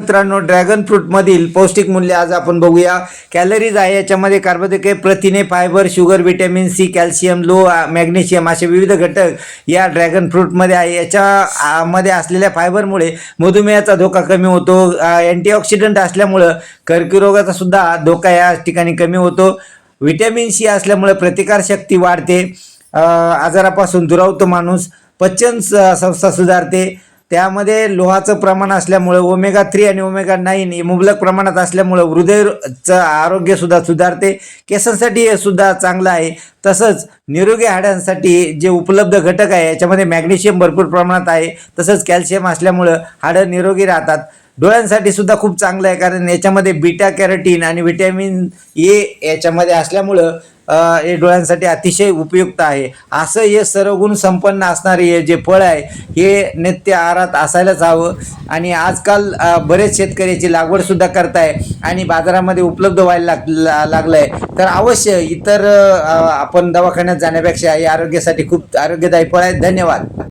मित्रांनो ड्रॅगन फ्रूटमधील पौष्टिक मूल्य आज आपण बघूया. कॅलरीज आहे याच्यामध्ये कार्बोदके प्रथिने fibre sugar vitamin C calcium low magnesium असे विविध घटक या ड्रॅगन फ्रूटमध्ये आहे. याच्यामध्ये असलेल्या फायबरमुळे मधुमेहाचा धोका कमी होतो. अँटीऑक्सिडंट असल्यामुळं कर्करोगाचा सुद्धा धोका या ठिकाणी कमी होतो. विटॅमिन सी असल्यामुळे प्रतिकारशक्ती वाढते. आजारापासून दुरावतो माणूस. पचन स- संस्था सुधारते. त्यामध्ये लोहाचं प्रमाण असल्यामुळं ओमेगा थ्री आणि ओमेगा नाईन हे मुबलक प्रमाणात असल्यामुळं हृदयचं आरोग्य सुद्धा सुधारते. केसांसाठी हे सुद्धा चांगलं आहे. तसंच निरोगी हाडांसाठी जे उपलब्ध घटक आहे याच्यामध्ये मॅग्नेशियम भरपूर प्रमाणात आहे. तसंच कॅल्शियम असल्यामुळं हाडं निरोगी राहतात. डोळ्यांसाठी सुद्धा खूप चांगलं आहे कारण याच्यामध्ये बीटा कॅरेटीन आणि व्हिटॅमिन ए याच्यामध्ये असल्यामुळं हे डोळ्यांसाठी अतिशय उपयुक्त आहे. असं हे सर्व गुण संपन्न असणारे हे जे फळ आहे हे नित्य आहारात असायलाच हवं. आणि आजकाल बरेच शेतकरी याची लागवडसुद्धा करताय आणि बाजारामध्ये उपलब्ध व्हायला लाग ला- आहे तर अवश्य इतर आपण दवाखान्यात जाण्यापेक्षा हे आरोग्यासाठी खूप आरोग्यदायी फळ आहे. धन्यवाद.